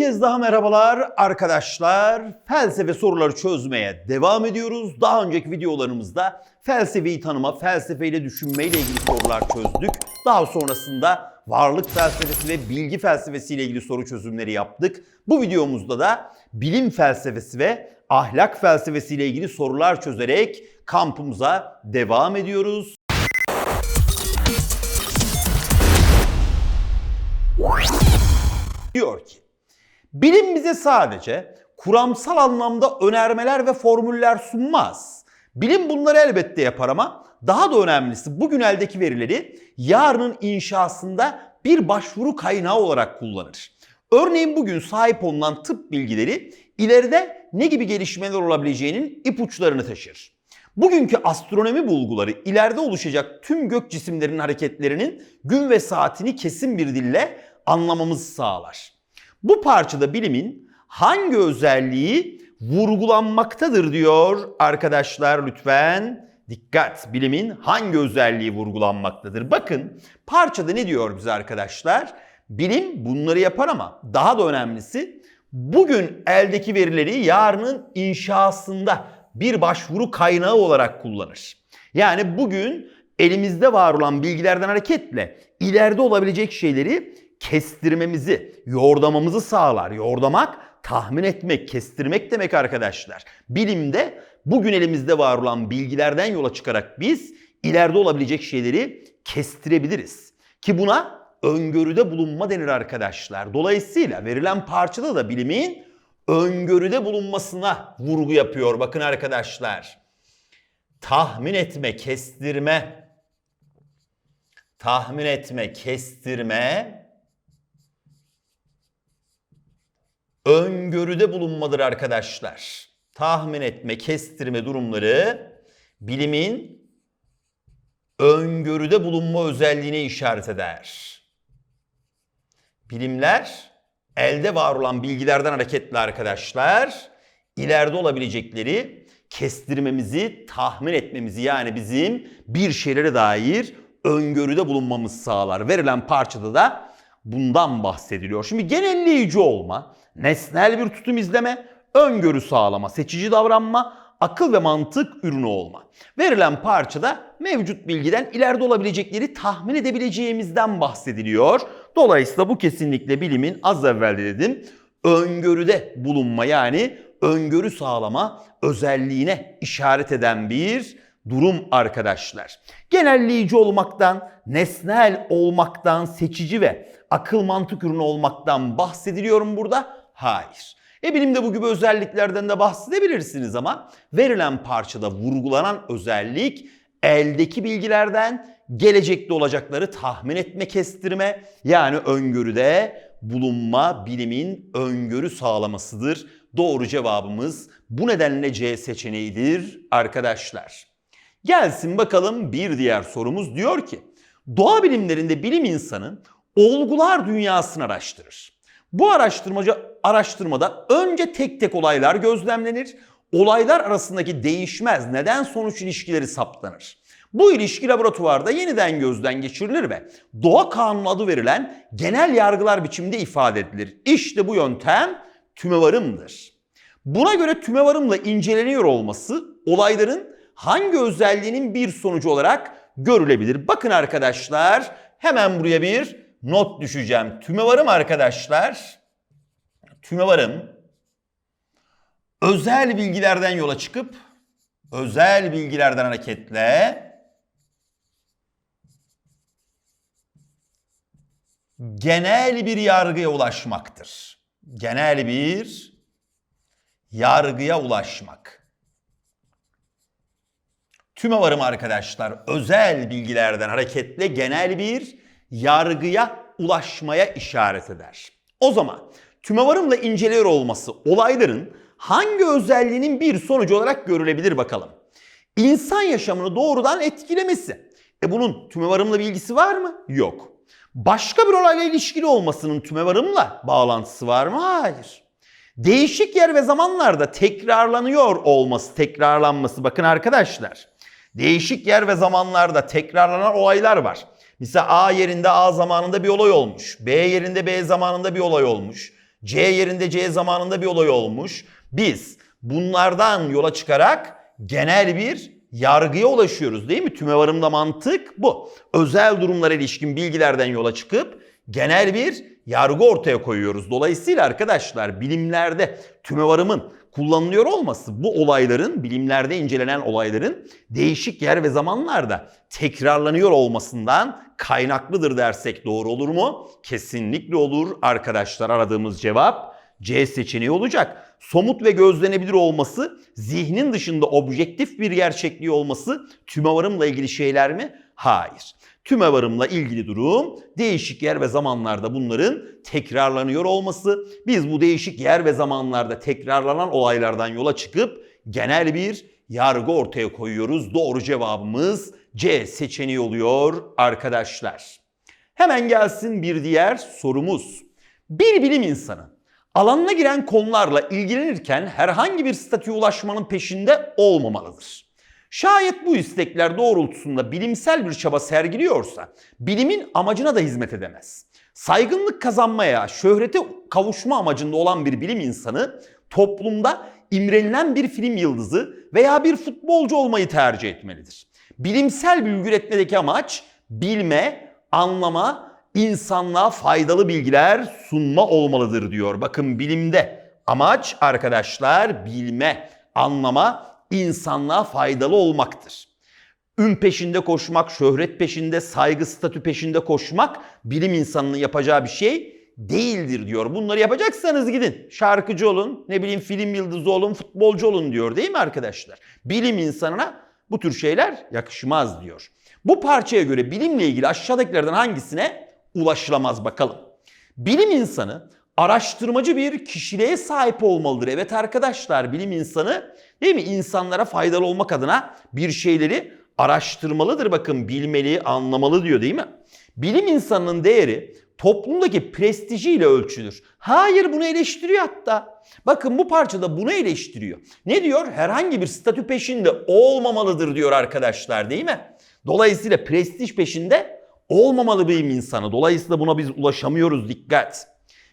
kez daha merhabalar arkadaşlar. Felsefe soruları çözmeye devam ediyoruz. Daha önceki videolarımızda felsefeyi tanıma, felsefeyle düşünmeyle ilgili sorular çözdük. Daha sonrasında varlık felsefesi ve bilgi felsefesi ile ilgili soru çözümleri yaptık. Bu videomuzda da bilim felsefesi ve ahlak felsefesi ile ilgili sorular çözerek kampımıza devam ediyoruz. diyor ki bilim bize sadece kuramsal anlamda önermeler ve formüller sunmaz. Bilim bunları elbette yapar ama daha da önemlisi bugün eldeki verileri yarının inşasında bir başvuru kaynağı olarak kullanır. Örneğin bugün sahip olunan tıp bilgileri ileride ne gibi gelişmeler olabileceğinin ipuçlarını taşır. Bugünkü astronomi bulguları ileride oluşacak tüm gök cisimlerinin hareketlerinin gün ve saatini kesin bir dille anlamamızı sağlar. Bu parçada bilimin hangi özelliği vurgulanmaktadır diyor arkadaşlar lütfen. Dikkat bilimin hangi özelliği vurgulanmaktadır? Bakın parçada ne diyor bize arkadaşlar? Bilim bunları yapar ama daha da önemlisi bugün eldeki verileri yarının inşasında bir başvuru kaynağı olarak kullanır. Yani bugün elimizde var olan bilgilerden hareketle ileride olabilecek şeyleri kestirmemizi, yordamamızı sağlar. Yordamak, tahmin etmek, kestirmek demek arkadaşlar. Bilimde bugün elimizde var olan bilgilerden yola çıkarak biz ileride olabilecek şeyleri kestirebiliriz. Ki buna öngörüde bulunma denir arkadaşlar. Dolayısıyla verilen parçada da bilimin öngörüde bulunmasına vurgu yapıyor. Bakın arkadaşlar. Tahmin etme, kestirme, tahmin etme, kestirme, öngörüde bulunmadır arkadaşlar. Tahmin etme, kestirme durumları bilimin öngörüde bulunma özelliğine işaret eder. Bilimler elde var olan bilgilerden hareketle arkadaşlar ileride olabilecekleri kestirmemizi, tahmin etmemizi yani bizim bir şeylere dair öngörüde bulunmamız sağlar. Verilen parçada da bundan bahsediliyor. Şimdi genelleyici olma, nesnel bir tutum izleme, öngörü sağlama, seçici davranma, akıl ve mantık ürünü olma. Verilen parçada mevcut bilgiden ileride olabilecekleri tahmin edebileceğimizden bahsediliyor. Dolayısıyla bu kesinlikle bilimin az evvel de dedim öngörüde bulunma yani öngörü sağlama özelliğine işaret eden bir durum arkadaşlar. Genelleyici olmaktan, nesnel olmaktan, seçici ve akıl mantık ürünü olmaktan bahsediliyorum burada. Hayır. E bilimde bu gibi özelliklerden de bahsedebilirsiniz ama verilen parçada vurgulanan özellik eldeki bilgilerden gelecekte olacakları tahmin etme, kestirme yani öngörüde bulunma bilimin öngörü sağlamasıdır. Doğru cevabımız bu nedenle C seçeneğidir arkadaşlar. Gelsin bakalım bir diğer sorumuz diyor ki doğa bilimlerinde bilim insanı olgular dünyasını araştırır. Bu araştırmacı araştırmada önce tek tek olaylar gözlemlenir. Olaylar arasındaki değişmez neden sonuç ilişkileri saptanır. Bu ilişki laboratuvarda yeniden gözden geçirilir ve doğa kanunu adı verilen genel yargılar biçiminde ifade edilir. İşte bu yöntem tümevarımdır. Buna göre tümevarımla inceleniyor olması olayların hangi özelliğinin bir sonucu olarak görülebilir? Bakın arkadaşlar hemen buraya bir not düşeceğim. Tümevarım arkadaşlar. Tümevarım özel bilgilerden yola çıkıp özel bilgilerden hareketle genel bir yargıya ulaşmaktır. Genel bir yargıya ulaşmak. Tümevarım arkadaşlar özel bilgilerden hareketle genel bir yargıya ulaşmaya işaret eder. O zaman tümevarımla inceliyor olması olayların hangi özelliğinin bir sonucu olarak görülebilir bakalım. İnsan yaşamını doğrudan etkilemesi. E bunun tümevarımla bilgisi var mı? Yok. Başka bir olayla ilişkili olmasının tümevarımla bağlantısı var mı? Hayır. Değişik yer ve zamanlarda tekrarlanıyor olması, tekrarlanması bakın arkadaşlar. Değişik yer ve zamanlarda tekrarlanan olaylar var. Mesela A yerinde A zamanında bir olay olmuş. B yerinde B zamanında bir olay olmuş. C yerinde C zamanında bir olay olmuş. Biz bunlardan yola çıkarak genel bir yargıya ulaşıyoruz değil mi? Tümevarımda mantık bu. Özel durumlara ilişkin bilgilerden yola çıkıp genel bir yargı ortaya koyuyoruz. Dolayısıyla arkadaşlar bilimlerde tümevarımın kullanılıyor olması bu olayların, bilimlerde incelenen olayların değişik yer ve zamanlarda tekrarlanıyor olmasından kaynaklıdır dersek doğru olur mu? Kesinlikle olur arkadaşlar aradığımız cevap C seçeneği olacak. Somut ve gözlenebilir olması, zihnin dışında objektif bir gerçekliği olması tümevarımla ilgili şeyler mi? Hayır. Tümevarımla ilgili durum değişik yer ve zamanlarda bunların tekrarlanıyor olması. Biz bu değişik yer ve zamanlarda tekrarlanan olaylardan yola çıkıp genel bir yargı ortaya koyuyoruz. Doğru cevabımız C seçeneği oluyor arkadaşlar. Hemen gelsin bir diğer sorumuz. Bir bilim insanı alanına giren konularla ilgilenirken herhangi bir statüye ulaşmanın peşinde olmamalıdır. Şayet bu istekler doğrultusunda bilimsel bir çaba sergiliyorsa bilimin amacına da hizmet edemez. Saygınlık kazanmaya, şöhrete kavuşma amacında olan bir bilim insanı toplumda imrenilen bir film yıldızı veya bir futbolcu olmayı tercih etmelidir. Bilimsel bilgi üretmedeki amaç bilme, anlama, insanlığa faydalı bilgiler sunma olmalıdır diyor. Bakın bilimde amaç arkadaşlar bilme, anlama, insanlığa faydalı olmaktır. Ün peşinde koşmak, şöhret peşinde, saygı statü peşinde koşmak bilim insanının yapacağı bir şey değildir diyor. Bunları yapacaksanız gidin. Şarkıcı olun, ne bileyim film yıldızı olun, futbolcu olun diyor değil mi arkadaşlar? Bilim insanına bu tür şeyler yakışmaz diyor. Bu parçaya göre bilimle ilgili aşağıdakilerden hangisine ulaşılamaz bakalım. Bilim insanı araştırmacı bir kişiliğe sahip olmalıdır. Evet arkadaşlar bilim insanı değil mi insanlara faydalı olmak adına bir şeyleri araştırmalıdır. Bakın bilmeli, anlamalı diyor değil mi? Bilim insanının değeri toplumdaki prestijiyle ölçülür. Hayır bunu eleştiriyor hatta. Bakın bu parçada bunu eleştiriyor. Ne diyor? Herhangi bir statü peşinde olmamalıdır diyor arkadaşlar değil mi? Dolayısıyla prestij peşinde olmamalı bilim insanı. Dolayısıyla buna biz ulaşamıyoruz dikkat.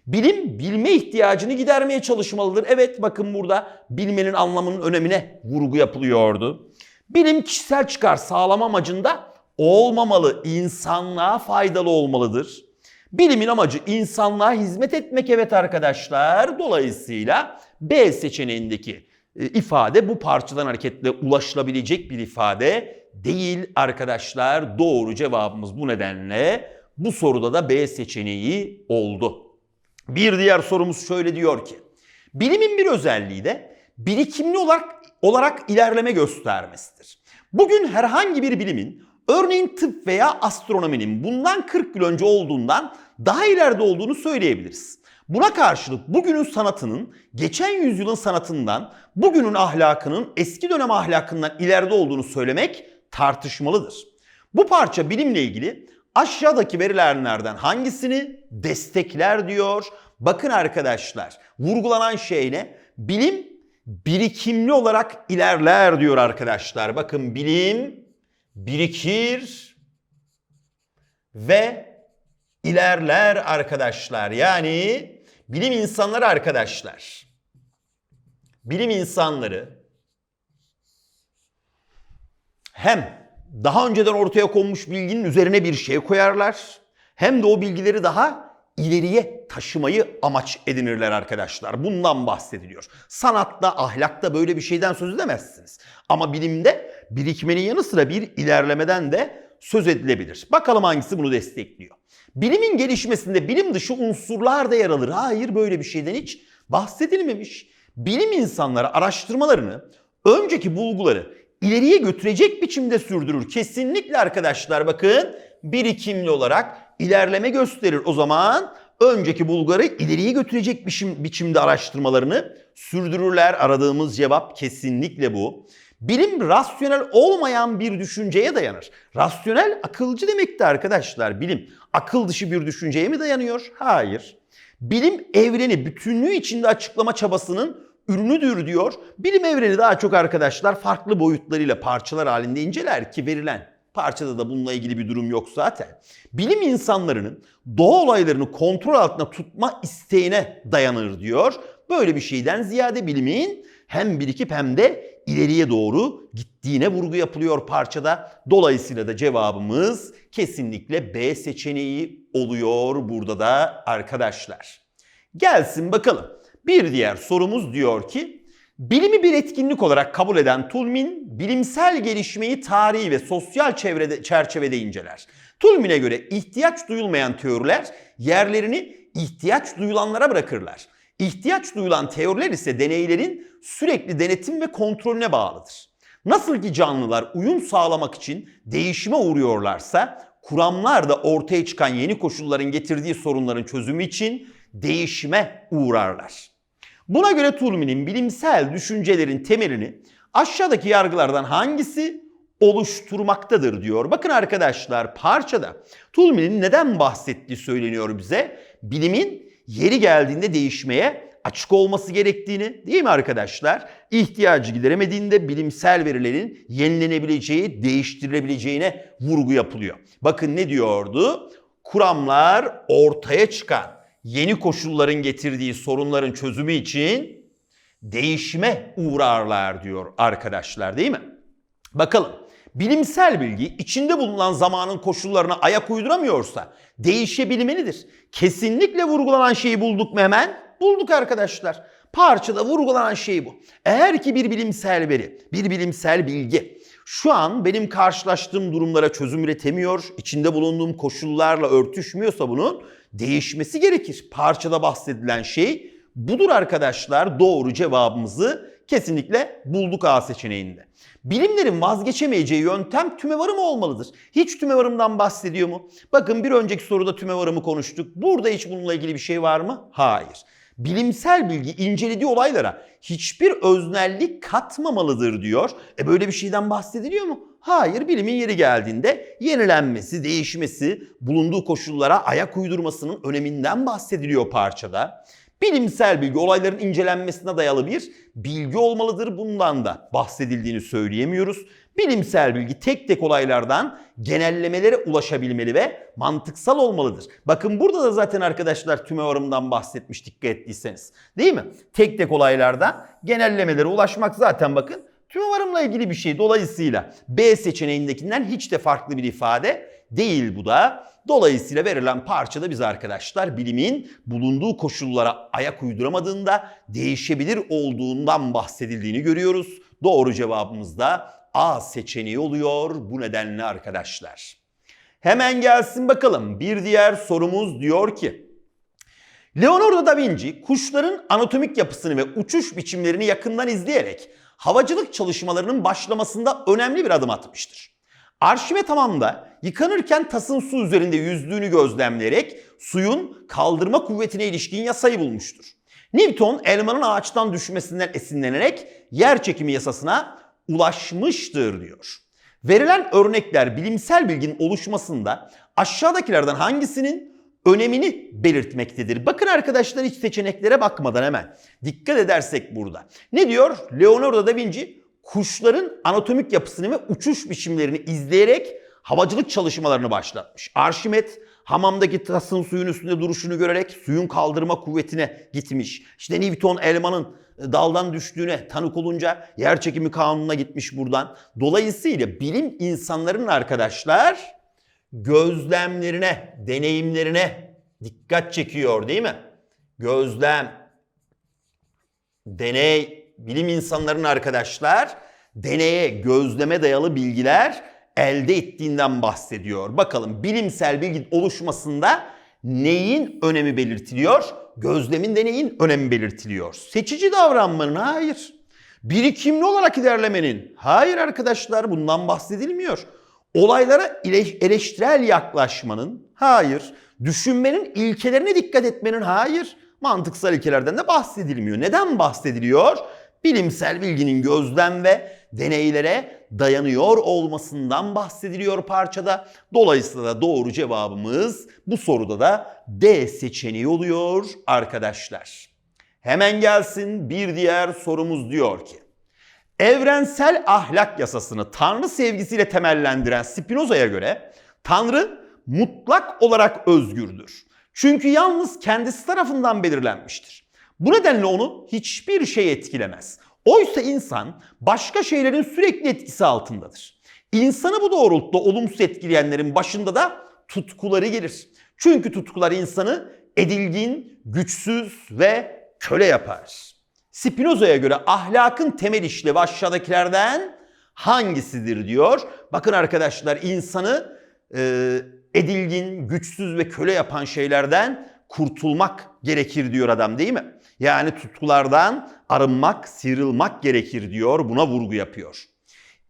Bilim bilme ihtiyacını gidermeye çalışmalıdır. Evet bakın burada bilmenin anlamının önemine vurgu yapılıyordu. Bilim kişisel çıkar sağlama amacında olmamalı, insanlığa faydalı olmalıdır. Bilimin amacı insanlığa hizmet etmek evet arkadaşlar. Dolayısıyla B seçeneğindeki e, ifade bu parçadan hareketle ulaşılabilecek bir ifade değil arkadaşlar. Doğru cevabımız bu nedenle bu soruda da B seçeneği oldu. Bir diğer sorumuz şöyle diyor ki. Bilimin bir özelliği de birikimli olarak olarak ilerleme göstermesidir. Bugün herhangi bir bilimin örneğin tıp veya astronominin bundan 40 yıl önce olduğundan daha ileride olduğunu söyleyebiliriz. Buna karşılık bugünün sanatının geçen yüzyılın sanatından, bugünün ahlakının eski dönem ahlakından ileride olduğunu söylemek tartışmalıdır. Bu parça bilimle ilgili aşağıdaki verilenlerden hangisini destekler diyor. Bakın arkadaşlar vurgulanan şey ne? Bilim birikimli olarak ilerler diyor arkadaşlar. Bakın bilim birikir ve ilerler arkadaşlar. Yani bilim insanları arkadaşlar. Bilim insanları hem daha önceden ortaya konmuş bilginin üzerine bir şey koyarlar. Hem de o bilgileri daha ileriye taşımayı amaç edinirler arkadaşlar. Bundan bahsediliyor. Sanatta, ahlakta böyle bir şeyden söz edemezsiniz. Ama bilimde birikmenin yanı sıra bir ilerlemeden de söz edilebilir. Bakalım hangisi bunu destekliyor. Bilimin gelişmesinde bilim dışı unsurlar da yer alır. Hayır böyle bir şeyden hiç bahsedilmemiş. Bilim insanları araştırmalarını, önceki bulguları ileriye götürecek biçimde sürdürür. Kesinlikle arkadaşlar bakın birikimli olarak ilerleme gösterir. O zaman önceki bulgarı ileriye götürecek biçim, biçimde araştırmalarını sürdürürler. Aradığımız cevap kesinlikle bu. Bilim rasyonel olmayan bir düşünceye dayanır. Rasyonel akılcı demekti arkadaşlar. Bilim akıl dışı bir düşünceye mi dayanıyor? Hayır. Bilim evreni bütünlüğü içinde açıklama çabasının ürünüdür diyor. Bilim evreni daha çok arkadaşlar farklı boyutlarıyla parçalar halinde inceler ki verilen Parçada da bununla ilgili bir durum yok zaten. Bilim insanlarının doğa olaylarını kontrol altında tutma isteğine dayanır diyor. Böyle bir şeyden ziyade bilimin hem birikip hem de ileriye doğru gittiğine vurgu yapılıyor parçada. Dolayısıyla da cevabımız kesinlikle B seçeneği oluyor burada da arkadaşlar. Gelsin bakalım. Bir diğer sorumuz diyor ki Bilimi bir etkinlik olarak kabul eden Tulmin, bilimsel gelişmeyi tarihi ve sosyal çevrede, çerçevede inceler. Tulmin'e göre ihtiyaç duyulmayan teoriler yerlerini ihtiyaç duyulanlara bırakırlar. İhtiyaç duyulan teoriler ise deneylerin sürekli denetim ve kontrolüne bağlıdır. Nasıl ki canlılar uyum sağlamak için değişime uğruyorlarsa, kuramlar da ortaya çıkan yeni koşulların getirdiği sorunların çözümü için değişime uğrarlar. Buna göre Tulmin'in bilimsel düşüncelerin temelini aşağıdaki yargılardan hangisi oluşturmaktadır diyor. Bakın arkadaşlar parçada Tulmin'in neden bahsettiği söyleniyor bize. Bilimin yeri geldiğinde değişmeye açık olması gerektiğini değil mi arkadaşlar? İhtiyacı gideremediğinde bilimsel verilerin yenilenebileceği, değiştirilebileceğine vurgu yapılıyor. Bakın ne diyordu? Kuramlar ortaya çıkan yeni koşulların getirdiği sorunların çözümü için değişime uğrarlar diyor arkadaşlar değil mi? Bakalım bilimsel bilgi içinde bulunan zamanın koşullarına ayak uyduramıyorsa değişebilmelidir. Kesinlikle vurgulanan şeyi bulduk mu hemen? Bulduk arkadaşlar. Parçada vurgulanan şey bu. Eğer ki bir bilimsel veri, bir bilimsel bilgi şu an benim karşılaştığım durumlara çözüm üretemiyor, içinde bulunduğum koşullarla örtüşmüyorsa bunun değişmesi gerekir. Parçada bahsedilen şey budur arkadaşlar. Doğru cevabımızı kesinlikle bulduk A seçeneğinde. Bilimlerin vazgeçemeyeceği yöntem tümevarım olmalıdır. Hiç tümevarımdan bahsediyor mu? Bakın bir önceki soruda tümevarımı konuştuk. Burada hiç bununla ilgili bir şey var mı? Hayır. Bilimsel bilgi incelediği olaylara hiçbir öznellik katmamalıdır diyor. E böyle bir şeyden bahsediliyor mu? Hayır, bilimin yeri geldiğinde yenilenmesi, değişmesi, bulunduğu koşullara ayak uydurmasının öneminden bahsediliyor parçada. Bilimsel bilgi olayların incelenmesine dayalı bir bilgi olmalıdır. Bundan da bahsedildiğini söyleyemiyoruz. Bilimsel bilgi tek tek olaylardan genellemelere ulaşabilmeli ve mantıksal olmalıdır. Bakın burada da zaten arkadaşlar tümevarımdan bahsetmiş dikkat ettiyseniz. Değil mi? Tek tek olaylardan genellemelere ulaşmak zaten bakın tümevarımla ilgili bir şey. Dolayısıyla B seçeneğindekinden hiç de farklı bir ifade değil bu da. Dolayısıyla verilen parçada biz arkadaşlar bilimin bulunduğu koşullara ayak uyduramadığında değişebilir olduğundan bahsedildiğini görüyoruz. Doğru cevabımız da A seçeneği oluyor bu nedenle arkadaşlar. Hemen gelsin bakalım. Bir diğer sorumuz diyor ki Leonardo da Vinci kuşların anatomik yapısını ve uçuş biçimlerini yakından izleyerek havacılık çalışmalarının başlamasında önemli bir adım atmıştır. Arşimet hamamda yıkanırken tasın su üzerinde yüzdüğünü gözlemleyerek suyun kaldırma kuvvetine ilişkin yasayı bulmuştur. Newton elmanın ağaçtan düşmesinden esinlenerek yer çekimi yasasına ulaşmıştır diyor. Verilen örnekler bilimsel bilginin oluşmasında aşağıdakilerden hangisinin önemini belirtmektedir. Bakın arkadaşlar hiç seçeneklere bakmadan hemen dikkat edersek burada. Ne diyor? Leonardo da Vinci kuşların anatomik yapısını ve uçuş biçimlerini izleyerek havacılık çalışmalarını başlatmış. Arşimet hamamdaki tasın suyun üstünde duruşunu görerek suyun kaldırma kuvvetine gitmiş. İşte Newton elmanın daldan düştüğüne tanık olunca yer çekimi kanununa gitmiş buradan. Dolayısıyla bilim insanların arkadaşlar gözlemlerine, deneyimlerine dikkat çekiyor değil mi? Gözlem, deney, bilim insanların arkadaşlar deneye, gözleme dayalı bilgiler elde ettiğinden bahsediyor. Bakalım bilimsel bilgi oluşmasında neyin önemi belirtiliyor? Gözlemin deneyin önemi belirtiliyor. Seçici davranmanın hayır. Birikimli olarak ilerlemenin hayır arkadaşlar bundan bahsedilmiyor. Olaylara eleştirel yaklaşmanın hayır. Düşünmenin ilkelerine dikkat etmenin hayır. Mantıksal ilkelerden de bahsedilmiyor. Neden bahsediliyor? Bilimsel bilginin gözlem ve deneylere dayanıyor olmasından bahsediliyor parçada. Dolayısıyla da doğru cevabımız bu soruda da D seçeneği oluyor arkadaşlar. Hemen gelsin bir diğer sorumuz diyor ki Evrensel ahlak yasasını Tanrı sevgisiyle temellendiren Spinoza'ya göre Tanrı mutlak olarak özgürdür. Çünkü yalnız kendisi tarafından belirlenmiştir. Bu nedenle onu hiçbir şey etkilemez. Oysa insan başka şeylerin sürekli etkisi altındadır. İnsanı bu doğrultuda olumsuz etkileyenlerin başında da tutkuları gelir. Çünkü tutkular insanı edilgin, güçsüz ve köle yapar. Spinoza'ya göre ahlakın temel işlevi aşağıdakilerden hangisidir diyor. Bakın arkadaşlar insanı e, edilgin, güçsüz ve köle yapan şeylerden kurtulmak gerekir diyor adam değil mi? Yani tutkulardan arınmak, sıyrılmak gerekir diyor. Buna vurgu yapıyor.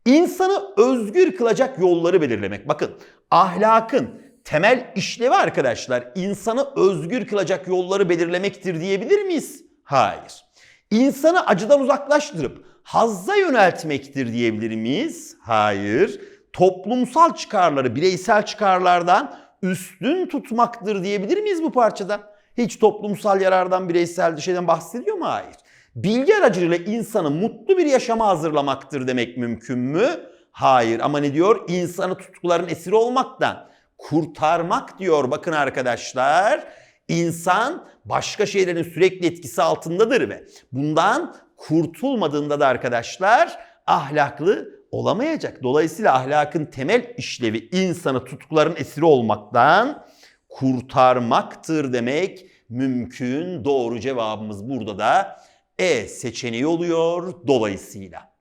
İnsanı özgür kılacak yolları belirlemek. Bakın ahlakın temel işlevi arkadaşlar insanı özgür kılacak yolları belirlemektir diyebilir miyiz? Hayır. İnsanı acıdan uzaklaştırıp hazza yöneltmektir diyebilir miyiz? Hayır. Toplumsal çıkarları bireysel çıkarlardan üstün tutmaktır diyebilir miyiz bu parçada? Hiç toplumsal yarardan bireysel bir şeyden bahsediyor mu? Hayır. Bilgi aracılığıyla insanı mutlu bir yaşama hazırlamaktır demek mümkün mü? Hayır ama ne diyor? İnsanı tutkuların esiri olmaktan kurtarmak diyor. Bakın arkadaşlar insan başka şeylerin sürekli etkisi altındadır ve bundan kurtulmadığında da arkadaşlar ahlaklı olamayacak. Dolayısıyla ahlakın temel işlevi insanı tutkuların esiri olmaktan kurtarmaktır demek mümkün. Doğru cevabımız burada da E seçeneği oluyor dolayısıyla.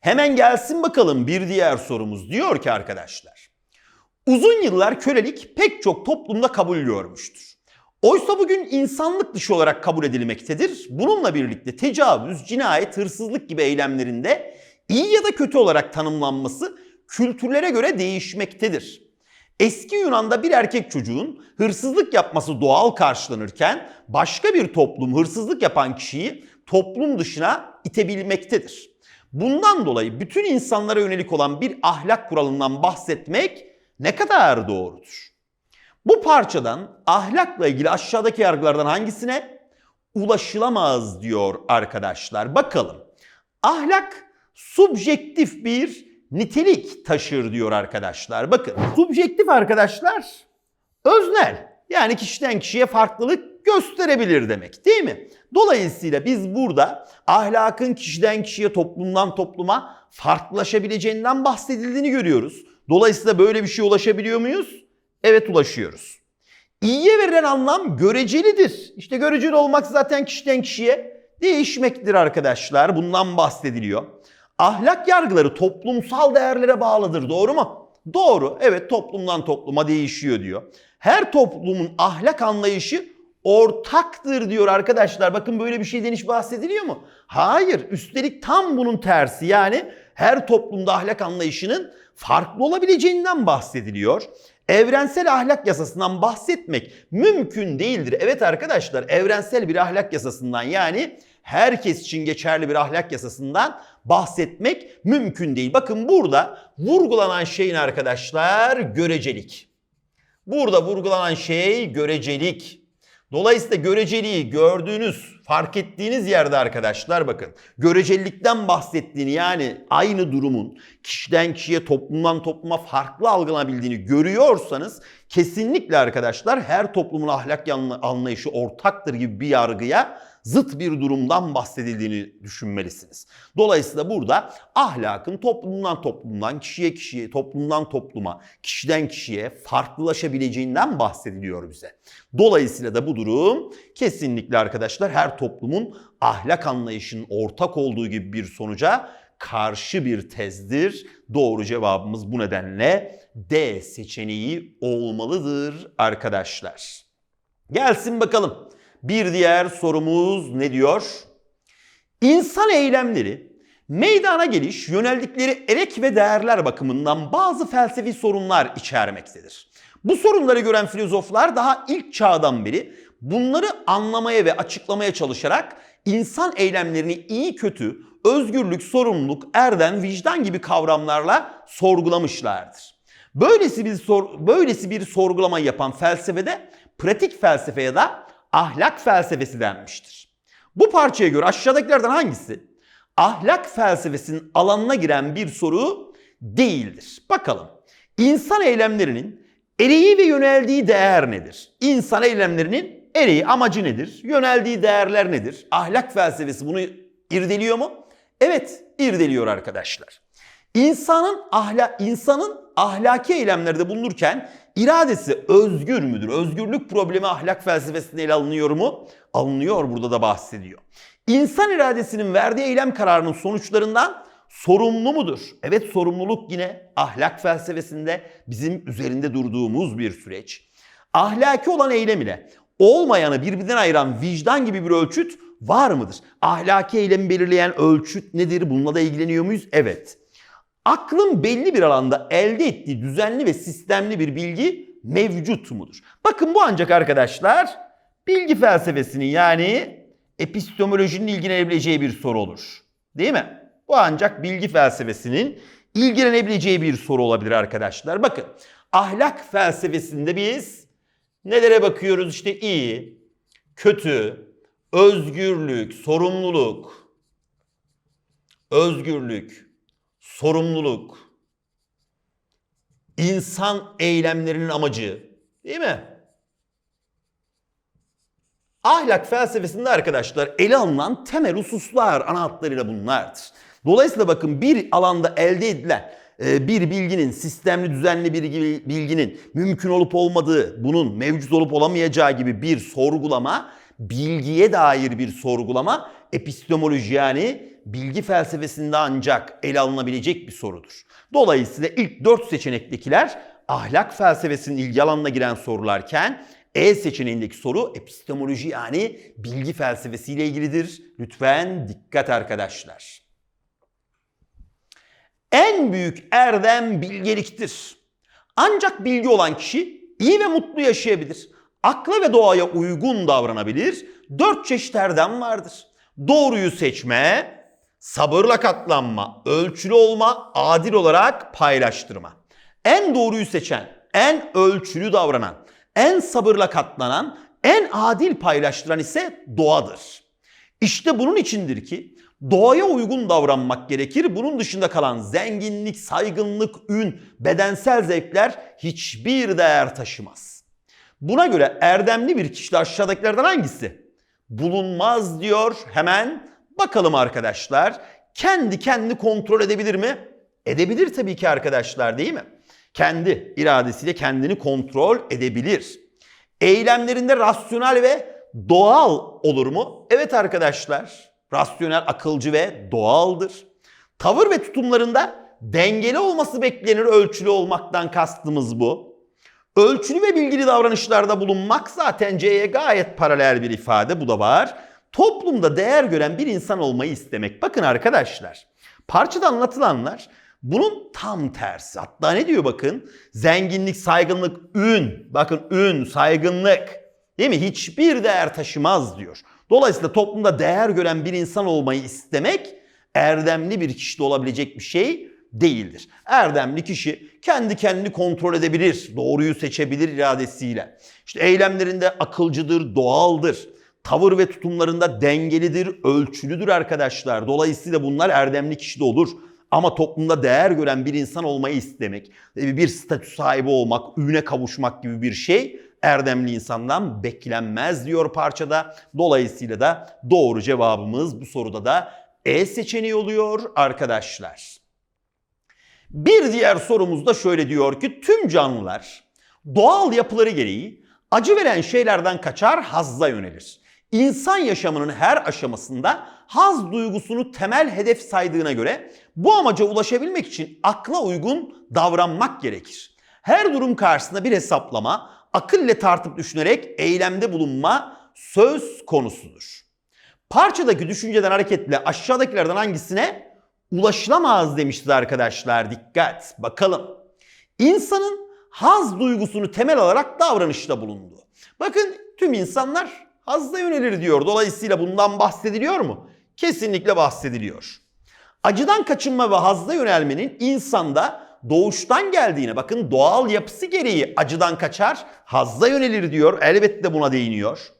Hemen gelsin bakalım bir diğer sorumuz. Diyor ki arkadaşlar. Uzun yıllar kölelik pek çok toplumda kabul görmüştür. Oysa bugün insanlık dışı olarak kabul edilmektedir. Bununla birlikte tecavüz, cinayet, hırsızlık gibi eylemlerinde iyi ya da kötü olarak tanımlanması kültürlere göre değişmektedir. Eski Yunan'da bir erkek çocuğun hırsızlık yapması doğal karşılanırken başka bir toplum hırsızlık yapan kişiyi toplum dışına itebilmektedir. Bundan dolayı bütün insanlara yönelik olan bir ahlak kuralından bahsetmek ne kadar doğrudur? Bu parçadan ahlakla ilgili aşağıdaki yargılardan hangisine ulaşılamaz diyor arkadaşlar. Bakalım. Ahlak subjektif bir nitelik taşır diyor arkadaşlar. Bakın subjektif arkadaşlar öznel. Yani kişiden kişiye farklılık gösterebilir demek değil mi? Dolayısıyla biz burada ahlakın kişiden kişiye, toplumdan topluma farklılaşabileceğinden bahsedildiğini görüyoruz. Dolayısıyla böyle bir şeye ulaşabiliyor muyuz? Evet ulaşıyoruz. İyiye verilen anlam görecelidir. İşte göreceli olmak zaten kişiden kişiye değişmektir arkadaşlar. Bundan bahsediliyor. Ahlak yargıları toplumsal değerlere bağlıdır. Doğru mu? Doğru. Evet toplumdan topluma değişiyor diyor. Her toplumun ahlak anlayışı ortaktır diyor arkadaşlar. Bakın böyle bir şeyden hiç bahsediliyor mu? Hayır. Üstelik tam bunun tersi. Yani her toplumda ahlak anlayışının farklı olabileceğinden bahsediliyor. Evrensel ahlak yasasından bahsetmek mümkün değildir. Evet arkadaşlar evrensel bir ahlak yasasından yani herkes için geçerli bir ahlak yasasından bahsetmek mümkün değil. Bakın burada vurgulanan şeyin arkadaşlar görecelik. Burada vurgulanan şey görecelik. Dolayısıyla göreceliği gördüğünüz, fark ettiğiniz yerde arkadaşlar bakın görecelilikten bahsettiğini yani aynı durumun kişiden kişiye, toplumdan topluma farklı algılanabildiğini görüyorsanız kesinlikle arkadaşlar her toplumun ahlak anlayışı ortaktır gibi bir yargıya zıt bir durumdan bahsedildiğini düşünmelisiniz. Dolayısıyla burada ahlakın toplumdan toplumdan, kişiye kişiye, toplumdan topluma, kişiden kişiye farklılaşabileceğinden bahsediliyor bize. Dolayısıyla da bu durum kesinlikle arkadaşlar her toplumun ahlak anlayışının ortak olduğu gibi bir sonuca karşı bir tezdir. Doğru cevabımız bu nedenle D seçeneği olmalıdır arkadaşlar. Gelsin bakalım. Bir diğer sorumuz ne diyor? İnsan eylemleri meydana geliş, yöneldikleri erek ve değerler bakımından bazı felsefi sorunlar içermektedir. Bu sorunları gören filozoflar daha ilk çağdan beri bunları anlamaya ve açıklamaya çalışarak insan eylemlerini iyi kötü, özgürlük, sorumluluk, erdem, vicdan gibi kavramlarla sorgulamışlardır. Böylesi bir sor, böylesi bir sorgulama yapan felsefede pratik felsefe ya da ahlak felsefesi denmiştir. Bu parçaya göre aşağıdakilerden hangisi ahlak felsefesinin alanına giren bir soru değildir. Bakalım. İnsan eylemlerinin ereği ve yöneldiği değer nedir? İnsan eylemlerinin ereği, amacı nedir? Yöneldiği değerler nedir? Ahlak felsefesi bunu irdeliyor mu? Evet, irdeliyor arkadaşlar. İnsanın ahla insanın ahlaki eylemlerde bulunurken iradesi özgür müdür? Özgürlük problemi ahlak felsefesinde ele alınıyor mu? Alınıyor burada da bahsediyor. İnsan iradesinin verdiği eylem kararının sonuçlarından sorumlu mudur? Evet sorumluluk yine ahlak felsefesinde bizim üzerinde durduğumuz bir süreç. Ahlaki olan eylem ile olmayanı birbirinden ayıran vicdan gibi bir ölçüt var mıdır? Ahlaki eylemi belirleyen ölçüt nedir? Bununla da ilgileniyor muyuz? Evet. Aklın belli bir alanda elde ettiği düzenli ve sistemli bir bilgi mevcut mudur? Bakın bu ancak arkadaşlar bilgi felsefesinin yani epistemolojinin ilgilenebileceği bir soru olur. Değil mi? Bu ancak bilgi felsefesinin ilgilenebileceği bir soru olabilir arkadaşlar. Bakın ahlak felsefesinde biz nelere bakıyoruz? İşte iyi, kötü, özgürlük, sorumluluk, özgürlük, sorumluluk, insan eylemlerinin amacı değil mi? Ahlak felsefesinde arkadaşlar ele alınan temel hususlar ana hatlarıyla bunlardır. Dolayısıyla bakın bir alanda elde edilen e, bir bilginin, sistemli düzenli bir bilginin mümkün olup olmadığı, bunun mevcut olup olamayacağı gibi bir sorgulama, bilgiye dair bir sorgulama epistemoloji yani bilgi felsefesinde ancak ele alınabilecek bir sorudur. Dolayısıyla ilk dört seçenektekiler ahlak felsefesinin ilgi alanına giren sorularken e seçeneğindeki soru epistemoloji yani bilgi felsefesiyle ilgilidir. Lütfen dikkat arkadaşlar. En büyük erdem bilgeliktir. Ancak bilgi olan kişi iyi ve mutlu yaşayabilir. Akla ve doğaya uygun davranabilir. Dört çeşit erdem vardır. Doğruyu seçme, sabırla katlanma, ölçülü olma, adil olarak paylaştırma. En doğruyu seçen, en ölçülü davranan, en sabırla katlanan, en adil paylaştıran ise doğadır. İşte bunun içindir ki doğaya uygun davranmak gerekir. Bunun dışında kalan zenginlik, saygınlık, ün, bedensel zevkler hiçbir değer taşımaz. Buna göre erdemli bir kişi aşağıdakilerden hangisi? Bulunmaz diyor hemen. Bakalım arkadaşlar. Kendi kendini kontrol edebilir mi? Edebilir tabii ki arkadaşlar değil mi? kendi iradesiyle kendini kontrol edebilir. Eylemlerinde rasyonel ve doğal olur mu? Evet arkadaşlar. Rasyonel, akılcı ve doğaldır. Tavır ve tutumlarında dengeli olması beklenir ölçülü olmaktan kastımız bu. Ölçülü ve bilgili davranışlarda bulunmak zaten C'ye gayet paralel bir ifade bu da var. Toplumda değer gören bir insan olmayı istemek. Bakın arkadaşlar parçada anlatılanlar bunun tam tersi. Hatta ne diyor bakın? Zenginlik, saygınlık, ün. Bakın ün, saygınlık. Değil mi? Hiçbir değer taşımaz diyor. Dolayısıyla toplumda değer gören bir insan olmayı istemek erdemli bir kişide olabilecek bir şey değildir. Erdemli kişi kendi kendini kontrol edebilir, doğruyu seçebilir iradesiyle. İşte eylemlerinde akılcıdır, doğaldır. Tavır ve tutumlarında dengelidir, ölçülüdür arkadaşlar. Dolayısıyla bunlar erdemli kişide olur. Ama toplumda değer gören bir insan olmayı istemek, bir statü sahibi olmak, ününe kavuşmak gibi bir şey erdemli insandan beklenmez diyor parçada. Dolayısıyla da doğru cevabımız bu soruda da E seçeneği oluyor arkadaşlar. Bir diğer sorumuz da şöyle diyor ki tüm canlılar doğal yapıları gereği acı veren şeylerden kaçar hazza yönelir. İnsan yaşamının her aşamasında haz duygusunu temel hedef saydığına göre bu amaca ulaşabilmek için akla uygun davranmak gerekir. Her durum karşısında bir hesaplama, akıl ile tartıp düşünerek eylemde bulunma söz konusudur. Parçadaki düşünceden hareketle aşağıdakilerden hangisine ulaşılamaz demiştir arkadaşlar. Dikkat bakalım. İnsanın haz duygusunu temel alarak davranışta bulundu. Bakın tüm insanlar hazda yönelir diyor. Dolayısıyla bundan bahsediliyor mu? Kesinlikle bahsediliyor. Acıdan kaçınma ve hazda yönelmenin insanda doğuştan geldiğine bakın doğal yapısı gereği acıdan kaçar, hazda yönelir diyor. Elbette buna değiniyor.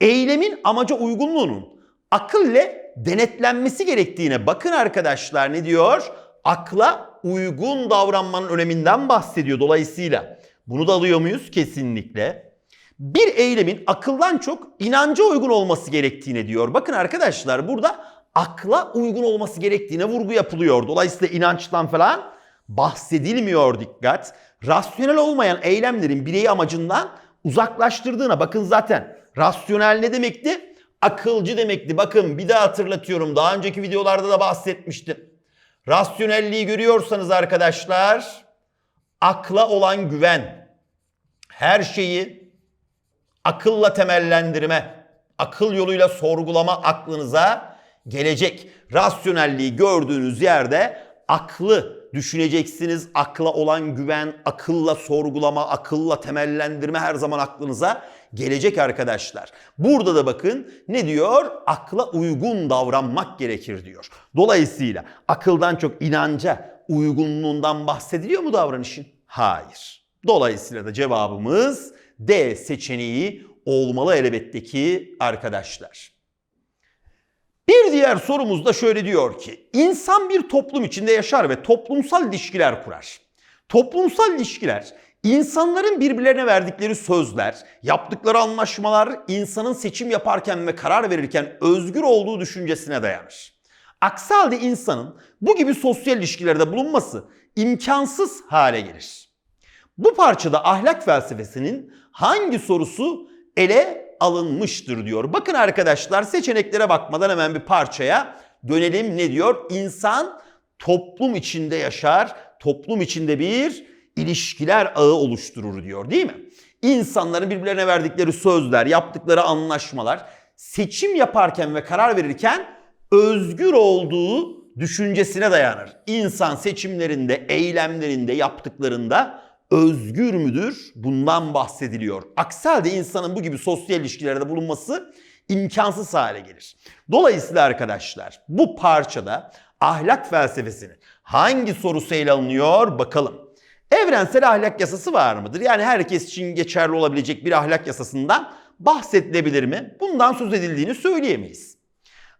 Eylemin amaca uygunluğunun akıl ile denetlenmesi gerektiğine bakın arkadaşlar ne diyor? Akla uygun davranmanın öneminden bahsediyor dolayısıyla. Bunu da alıyor muyuz? Kesinlikle. Bir eylemin akıldan çok inanca uygun olması gerektiğine diyor. Bakın arkadaşlar burada akla uygun olması gerektiğine vurgu yapılıyor. Dolayısıyla inançtan falan bahsedilmiyor dikkat. Rasyonel olmayan eylemlerin bireyi amacından uzaklaştırdığına bakın zaten. Rasyonel ne demekti? Akılcı demekti. Bakın bir daha hatırlatıyorum. Daha önceki videolarda da bahsetmiştim. Rasyonelliği görüyorsanız arkadaşlar akla olan güven, her şeyi akılla temellendirme, akıl yoluyla sorgulama aklınıza gelecek. Rasyonelliği gördüğünüz yerde aklı düşüneceksiniz. Akla olan güven, akılla sorgulama, akılla temellendirme her zaman aklınıza gelecek arkadaşlar. Burada da bakın ne diyor? Akla uygun davranmak gerekir diyor. Dolayısıyla akıldan çok inanca uygunluğundan bahsediliyor mu davranışın? Hayır. Dolayısıyla da cevabımız D seçeneği olmalı elbette ki arkadaşlar. Bir diğer sorumuz da şöyle diyor ki insan bir toplum içinde yaşar ve toplumsal ilişkiler kurar. Toplumsal ilişkiler insanların birbirlerine verdikleri sözler, yaptıkları anlaşmalar insanın seçim yaparken ve karar verirken özgür olduğu düşüncesine dayanır. Aksi halde insanın bu gibi sosyal ilişkilerde bulunması imkansız hale gelir. Bu parçada ahlak felsefesinin hangi sorusu ele alınmıştır diyor. Bakın arkadaşlar seçeneklere bakmadan hemen bir parçaya dönelim. Ne diyor? İnsan toplum içinde yaşar, toplum içinde bir ilişkiler ağı oluşturur diyor değil mi? İnsanların birbirlerine verdikleri sözler, yaptıkları anlaşmalar, seçim yaparken ve karar verirken özgür olduğu düşüncesine dayanır. İnsan seçimlerinde, eylemlerinde, yaptıklarında özgür müdür? Bundan bahsediliyor. Aksi halde insanın bu gibi sosyal ilişkilerde bulunması imkansız hale gelir. Dolayısıyla arkadaşlar bu parçada ahlak felsefesinin hangi sorusu ele alınıyor bakalım. Evrensel ahlak yasası var mıdır? Yani herkes için geçerli olabilecek bir ahlak yasasından bahsedilebilir mi? Bundan söz edildiğini söyleyemeyiz.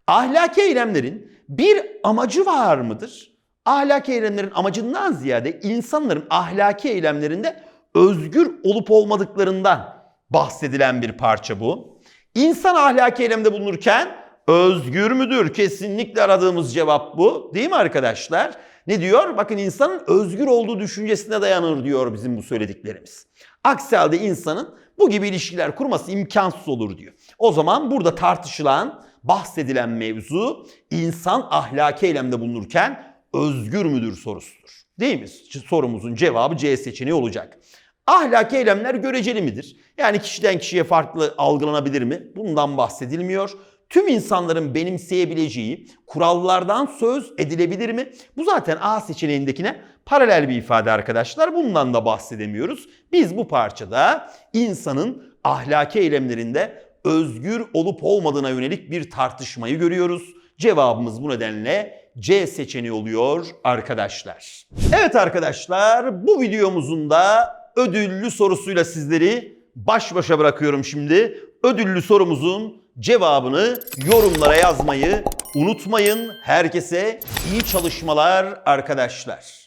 Ahlaki eylemlerin bir amacı var mıdır? Ahlaki eylemlerin amacından ziyade insanların ahlaki eylemlerinde özgür olup olmadıklarından bahsedilen bir parça bu. İnsan ahlaki eylemde bulunurken özgür müdür? Kesinlikle aradığımız cevap bu. Değil mi arkadaşlar? Ne diyor? Bakın insanın özgür olduğu düşüncesine dayanır diyor bizim bu söylediklerimiz. Aksi halde insanın bu gibi ilişkiler kurması imkansız olur diyor. O zaman burada tartışılan, bahsedilen mevzu insan ahlaki eylemde bulunurken özgür müdür sorusudur. Değil mi? Sorumuzun cevabı C seçeneği olacak. Ahlaki eylemler göreceli midir? Yani kişiden kişiye farklı algılanabilir mi? Bundan bahsedilmiyor. Tüm insanların benimseyebileceği kurallardan söz edilebilir mi? Bu zaten A seçeneğindekine paralel bir ifade arkadaşlar. Bundan da bahsedemiyoruz. Biz bu parçada insanın ahlaki eylemlerinde özgür olup olmadığına yönelik bir tartışmayı görüyoruz. Cevabımız bu nedenle C seçeneği oluyor arkadaşlar. Evet arkadaşlar bu videomuzun da ödüllü sorusuyla sizleri baş başa bırakıyorum şimdi. Ödüllü sorumuzun cevabını yorumlara yazmayı unutmayın. Herkese iyi çalışmalar arkadaşlar.